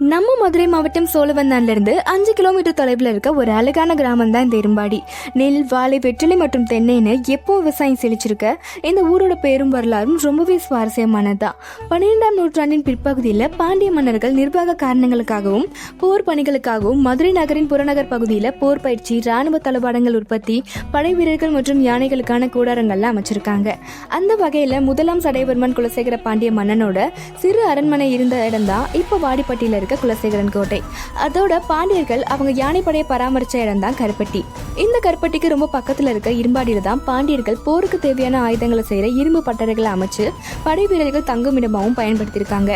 நம்ம மதுரை மாவட்டம் சோழவந்தான்ல இருந்து அஞ்சு கிலோமீட்டர் தொலைவில் இருக்க ஒரு அழகான கிராமம் தான் இந்த இரும்பாடி நெல் வாழை வெற்றிலை மற்றும் தென்னைன்னு எப்போ விவசாயம் செழிச்சிருக்க இந்த ஊரோட பேரும் வரலாறும் ரொம்பவே சுவாரஸ்யமானதுதான் பன்னிரெண்டாம் நூற்றாண்டின் பிற்பகுதியில் பாண்டிய மன்னர்கள் நிர்வாக காரணங்களுக்காகவும் போர் பணிகளுக்காகவும் மதுரை நகரின் புறநகர் பகுதியில் போர் பயிற்சி ராணுவ தளவாடங்கள் உற்பத்தி படை வீரர்கள் மற்றும் யானைகளுக்கான கூடாரங்கள்லாம் அமைச்சிருக்காங்க. அந்த வகையில் முதலாம் சடைவர்மன் குலசேகர பாண்டிய மன்னனோட சிறு அரண்மனை இருந்த இடம்தான் இப்போ வாடிப்பட்டியில் இருக்க குலசேகரன் கோட்டை. அதோட பாண்டியர்கள் அவங்க யானைப்படையை பராமரிச்ச இடம் தான் கருப்பட்டி. இந்த கருப்பட்டிக்கு ரொம்ப பக்கத்தில் இருக்க இரும்பாடியில தான் பாண்டியர்கள் போருக்கு தேவையான ஆயுதங்களை செய்கிற இரும்பு பட்டறைகளை அமைச்சு படை வீரர்கள் தங்குமிடமாகவும் பயன்படுத்தியிருக்காங்க.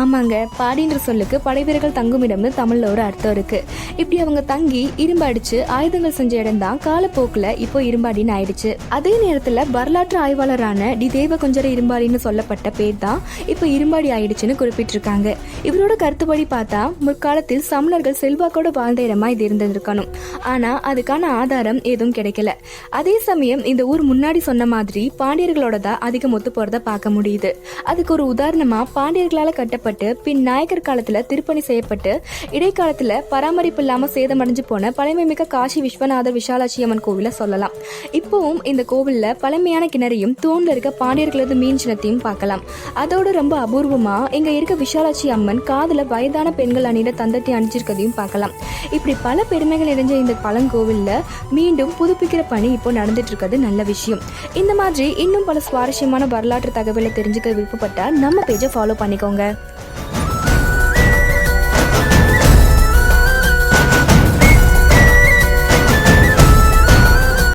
ஆமாங்க பாடின்ற சொல்லுக்கு படை வீரர்கள் தங்குமிடம்னு தமிழில் ஒரு அர்த்தம் இருக்கு. இப்படி அவங்க தங்கி இரும்பு அடிச்சு ஆயுதங்கள் செஞ்ச இடம் தான் காலப்போக்கில் இப்போ இரும்பாடின்னு ஆயிடுச்சு. அதே நேரத்தில் வரலாற்று ஆய்வாளரான டி தேவகுஞ்சர இரும்பாடின்னு சொல்லப்பட்ட பேர் தான் இப்போ இரும்பாடி ஆயிடுச்சுன்னு குறிப்பிட்டிருக்காங்க. இவரோட கருத்துப்படி பார்த்தா முற்காலத்தில் சமணர்கள் செல்வாக்கோட வாழ்ந்த இடமா இது இருந்திருக்கணும் ஆனா அதுக்கான ஆதாரம் எதுவும் கிடைக்கல. அதே சமயம் இந்த ஊர் முன்னாடி சொன்ன மாதிரி பாண்டியர்களோட தான் அதிகம் ஒத்து போறத பார்க்க முடியுது. அதுக்கு ஒரு உதாரணமா பாண்டியர்களால கட்டப்பட்டு பின் நாயக்கர் காலத்துல திருப்பணி செய்யப்பட்டு இடைக்காலத்துல பராமரிப்பு இல்லாம சேதமடைஞ்சு போன பழமைமிக்க காசி விஸ்வநாதர் விஷாலாட்சி அம்மன் கோவில சொல்லலாம். இப்போவும் இந்த கோவில்ல பழமையான கிணறையும் தூண்ல இருக்க பாண்டியர்களது மீன் சின்னத்தையும் பார்க்கலாம். அதோட ரொம்ப அபூர்வமா இங்க இருக்க விஷாலாட்சி அம்மன் காதுல வயதான பெண்கள் அணியிட தந்தத்தை அணிஞ்சிருக்கதையும் பார்க்கலாம். இப்படி பல பெருமைகள் நிறைஞ்ச இந்த பழங்கோவில்ல மீண்டும் புதுப்பிக்கிற பணி இப்போ நடந்துட்டு இருக்கிறது நல்ல விஷயம். இந்த மாதிரி இன்னும் பல சுவாரஸ்யமான வரலாற்று தகவலை தெரிஞ்சுக்க விருப்பப்பட்டா நம்ம பேஜை ஃபாலோ பண்ணிக்கோங்க.